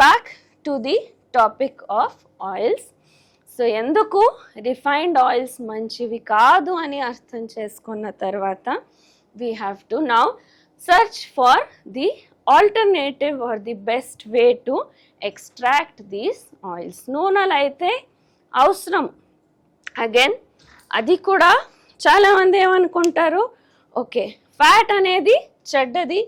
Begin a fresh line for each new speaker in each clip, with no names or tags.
Back to the topic of oils so ఎందుకు refined oils మంచివి కాదు అని అర్థం చేసుకున్న తర్వాత we have to now search for the alternative or the best way to extract these oils నూనెలు అయితే అవసరం. అగైన్ అది కూడా చాలామంది ఏమనుకుంటారు? ఓకే ఫ్యాట్ అనేది చెడ్డది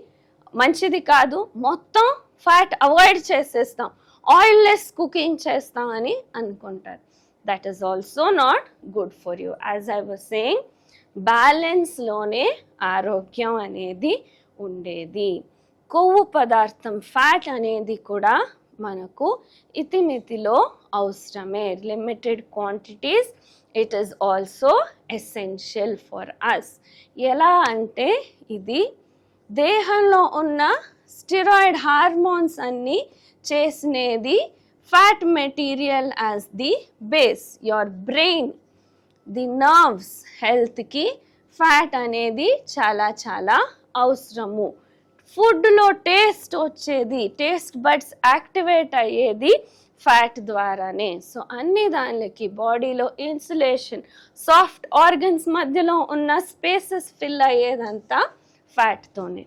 మంచిది కాదు. మొత్తం ఫ్యాట్ అవాయిడ్ చేసేస్తాం. ఆయిల్ లెస్ కుకింగ్ చేస్తాం అని అనుకుంటారు. That is also not good for you as I was saying బ్యాలెన్స్లోనే ఆరోగ్యం అనేది ఉండేది. కొవ్వు పదార్థం ఫ్యాట్ అనేది కూడా మనకు ఇతిమితిలో అవసరమే. Limited quantities it is also essential for us ఎలా అంటే ఇది దేహంలో ఉన్న స్టిరాయిడ్ హార్మోన్స్ అన్ని చేసినది fat material as the base your brain. The nerves హెల్త్కి ఫ్యాట్ అనేది చాలా చాలా అవసరము. ఫుడ్లో టేస్ట్ వచ్చేది టేస్ట్ బడ్స్ యాక్టివేట్ అయ్యేది ఫ్యాట్ ద్వారానే. సో అన్ని దానికి బాడీలో ఇన్సులేషన్ సాఫ్ట్ ఆర్గన్స్ మధ్యలో ఉన్న స్పేసెస్ ఫిల్ అయ్యేదంతా ఫ్యాట్తోనే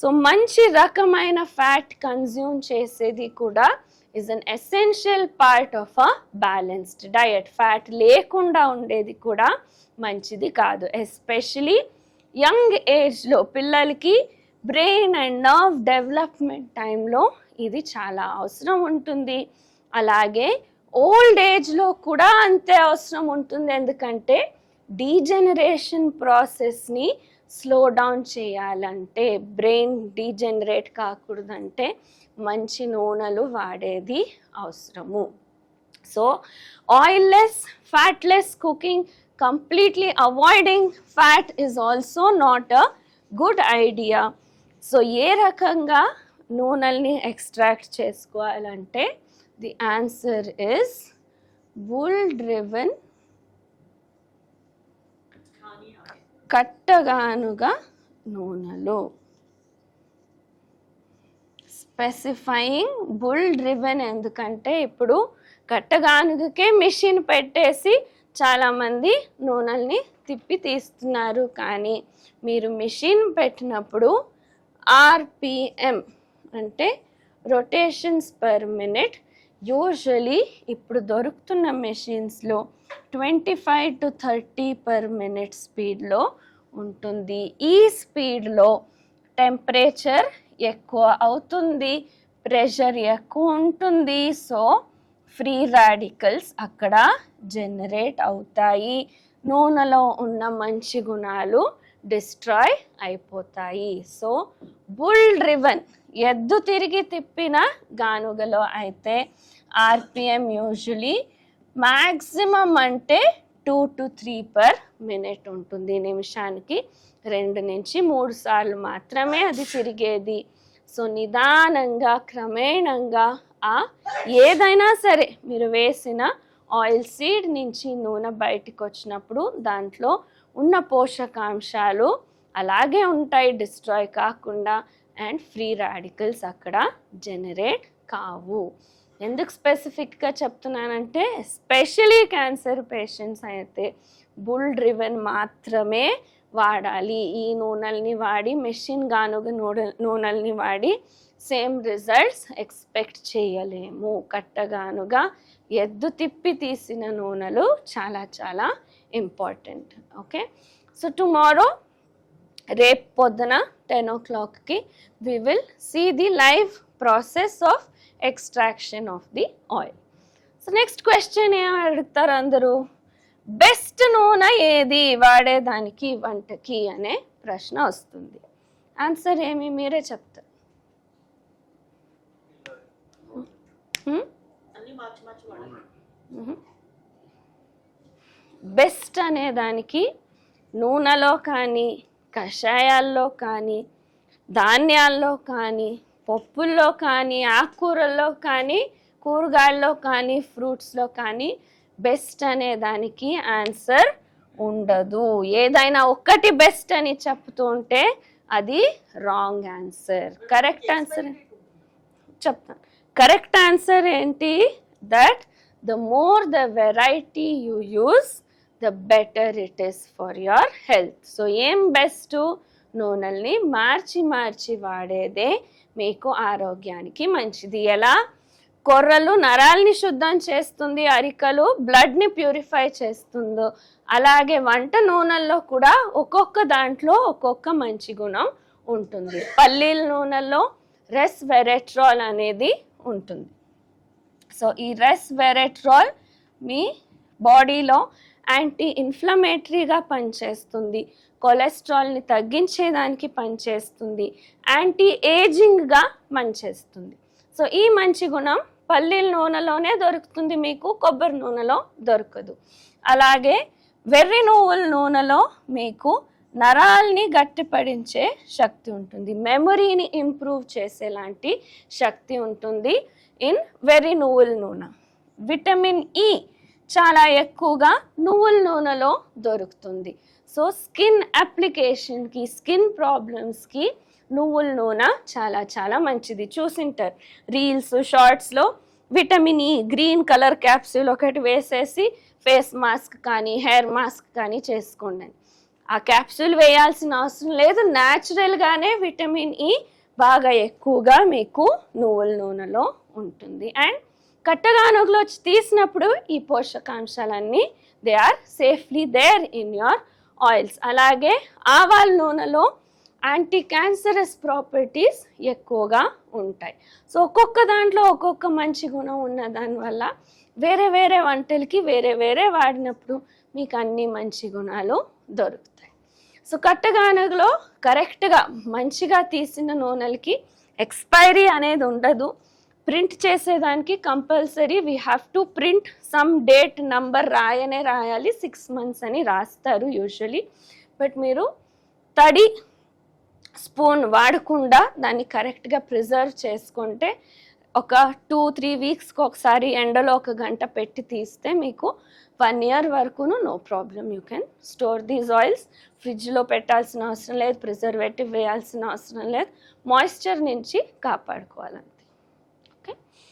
సో మంచి రకమైన ఫ్యాట్ కన్జ్యూమ్ చేసేది కూడా is an essential part of a balanced diet fat లేకుండా ఉండేది కూడా మంచిది కాదు. ఎస్పెషలీ యంగ్ ఏజ్లో పిల్లలకి బ్రెయిన్ అండ్ నర్వ్ డెవలప్మెంట్ టైంలో ఇది చాలా అవసరం ఉంటుంది. అలాగే ఓల్డ్ ఏజ్లో కూడా అంతే అవసరం ఉంటుంది. ఎందుకంటే డీజనరేషన్ ప్రాసెస్ని స్లో డౌన్ చేయాలంటే బ్రెయిన్ డీజనరేట్ కాకూడదంటే మంచి నూనెలు వాడేది అవసరము. So oilless fatless cooking completely avoiding fat is also not a good idea. So ఏ రకంగా నూనెల్ని ఎక్స్ట్రాక్ట్ చేసుకోవాలంటే the answer is bull driven కట్టగానుగా నూనెలు. స్పెసిఫైయింగ్ బుల్ డ్రివెన్ ఎందుకంటే ఇప్పుడు కట్టగానుగకే మిషన్ పెట్టేసి చాలామంది నూనెల్ని తిప్పి తీస్తున్నారు. కానీ మీరు మిషన్ పెట్టినప్పుడు ఆర్పిఎం అంటే రొటేషన్స్ పర్ మినిట్ యూజువలీ ఇప్పుడు దొరుకుతున్న మెషిన్స్లో twenty five to thirty per minute స్పీడ్లో ఉంటుంది. ఈ స్పీడ్లో టెంపరేచర్ ఎక్కువ అవుతుంది ప్రెషర్ ఎక్కువ ఉంటుంది. సో ఫ్రీ రాడికల్స్ అక్కడ జనరేట్ అవుతాయి. నూనెలో ఉన్న మంచి గుణాలు డిస్ట్రాయ్ అయిపోతాయి. సో బుల్ డ్రివన్ ఎద్దు తిరిగి తిప్పిన గానుగలో అయితే ఆర్పిఎం యూజువలీ మ్యాక్సిమం అంటే two to three per minute ఉంటుంది నిమిషానికి. రెండు నుంచి మూడు సార్లు మాత్రమే అది తిరిగేది. సో నిదానంగా క్రమేణంగా ఆ ఏదైనా సరే మీరు వేసిన ఆయిల్ సీడ్ నుంచి నూనె బయటికి వచ్చినప్పుడు దాంట్లో ఉన్న పోషకాంశాలు అలాగే ఉంటాయి. డిస్ట్రాయ్ కాకుండా అండ్ ఫ్రీ రాడికల్స్ అక్కడ జనరేట్ కావు. ఎందుకు స్పెసిఫిక్గా చెప్తున్నానంటే స్పెషలీ క్యాన్సర్ పేషెంట్స్ అయితే బుల్ డ్రివెన్ మాత్రమే వాడాలి. ఈ నూనెల్ని వాడి మెషిన్ గానుగ నూనె నూనెల్ని వాడి సేమ్ రిజల్ట్స్ ఎక్స్పెక్ట్ చేయలేము. కట్టగానుగా ఎద్దు తిప్పి తీసిన నూనెలు చాలా చాలా ఇంపార్టెంట్. ఓకే? సో టుమారో రేపు పొద్దున టెన్ ఓ క్లాక్కి we will see the live process of extraction of the oil so next question ఏం అడుగుతారు అందరూ? బెస్ట్ నూనె ఏది? వాడేదానికి వంటకి అనే ప్రశ్న వస్తుంది. ఆన్సర్ ఏమి? మీరే చెప్తారు. హ్మ్? మ్మ్. బెస్ట్ అనే దానికి నూనెలో కానీ కషాయాల్లో కానీ ధాన్యాల్లో కానీ పప్పుల్లో కానీ ఆకుకూరల్లో కానీ కూరగాయల్లో కానీ ఫ్రూట్స్లో కానీ బెస్ట్ అనే దానికి ఆన్సర్ ఉండదు. ఏదైనా ఒక్కటి బెస్ట్ అని చెప్తూ ఉంటే అది రాంగ్ ఆన్సర్. కరెక్ట్ ఆన్సర్ చెప్తాను కరెక్ట్ ఆన్సర్ ఏంటి? That the more the variety you use the better it is for your health so ఏం బెస్ట్ నూనెల్ని మార్చి మార్చి వాడేదే మీకు ఆరోగ్యానికి మంచిది. ఎలా? కొర్రలు నరాల్ని శుద్ధం చేస్తుంది అరికలు బ్లడ్ని ప్యూరిఫై చేస్తుందో. అలాగే వంట నూనెల్లో కూడా ఒక్కొక్క దాంట్లో ఒక్కొక్క మంచి గుణం ఉంటుంది. పల్లీల నూనెలో రెస్ వెరెట్రాల్ అనేది ఉంటుంది. సో ఈ రెస్ వెరెట్రాల్ మీ బాడీలో యాంటీ ఇన్ఫ్లమేటరీగా పనిచేస్తుంది. కొలెస్ట్రాల్ని తగ్గించేదానికి పనిచేస్తుంది. యాంటీ ఏజింగ్గా పనిచేస్తుంది. సో ఈ మంచి గుణం పల్లీల నూనెలోనే దొరుకుతుంది మీకు కొబ్బరి నూనెలో దొరకదు. అలాగే వెర్రి నువ్వుల నూనెలో మీకు నరాల్ని గట్టిపడించే శక్తి ఉంటుంది. మెమొరీని ఇంప్రూవ్ చేసేలాంటి శక్తి ఉంటుంది ఇన్ వెర్రి నువ్వుల నూనె. విటమిన్ ఈ చాలా ఎక్కువగా నువ్వుల నూనెలో దొరుకుతుంది. సో స్కిన్ అప్లికేషన్కి స్కిన్ ప్రాబ్లమ్స్కి నువ్వుల నూనె చాలా చాలా మంచిది. చూసింటారు రీల్స్ షార్ట్స్లో vitamin E green colour capsule ఒకటి వేసేసి ఫేస్ మాస్క్ కానీ హెయిర్ మాస్క్ కానీ చేసుకోండి. ఆ క్యాప్సూల్ వేయాల్సిన అవసరం లేదు. న్యాచురల్గానే విటమిన్ ఈ బాగా ఎక్కువగా మీకు నువ్వుల నూనెలో ఉంటుంది. అండ్ కట్టగానుగులో తీసినప్పుడు ఈ పోషకాంశాలన్నీ they are safely there in your oils అలాగే ఆవాల నూనెలో యాంటీ క్యాన్సరస్ ప్రాపర్టీస్ ఎక్కువగా ఉంటాయి. సో ఒక్కొక్క దాంట్లో ఒక్కొక్క మంచి గుణం ఉన్న దానివల్ల వేరే వేరే వంటలకి వేరే వేరే వాడినప్పుడు మీకు అన్ని మంచి గుణాలు దొరుకుతాయి. సో కట్టగానగలో కరెక్ట్గా మంచిగా తీసిన నూనెలకి ఎక్స్పైరీ అనేది ఉండదు. ప్రింట్ చేసేదానికి compulsory we have to print some date number రాయనే రాయాలి సిక్స్ మంత్స్ అని రాస్తారు యూజువలీ బట్ మీరు తడి స్పూన్ వాడకుండా దాన్ని కరెక్ట్గా ప్రిజర్వ్ చేసుకుంటే ఒక టూ త్రీ వీక్స్కి ఒకసారి ఎండలో ఒక గంట పెట్టి తీస్తే మీకు వన్ ఇయర్ వరకును no problem you can store these oils ఫ్రిడ్జ్లో పెట్టాల్సిన అవసరం లేదు ప్రిజర్వేటివ్ వేయాల్సిన అవసరం లేదు. మాయిశ్చర్ నుంచి కాపాడుకోవాలని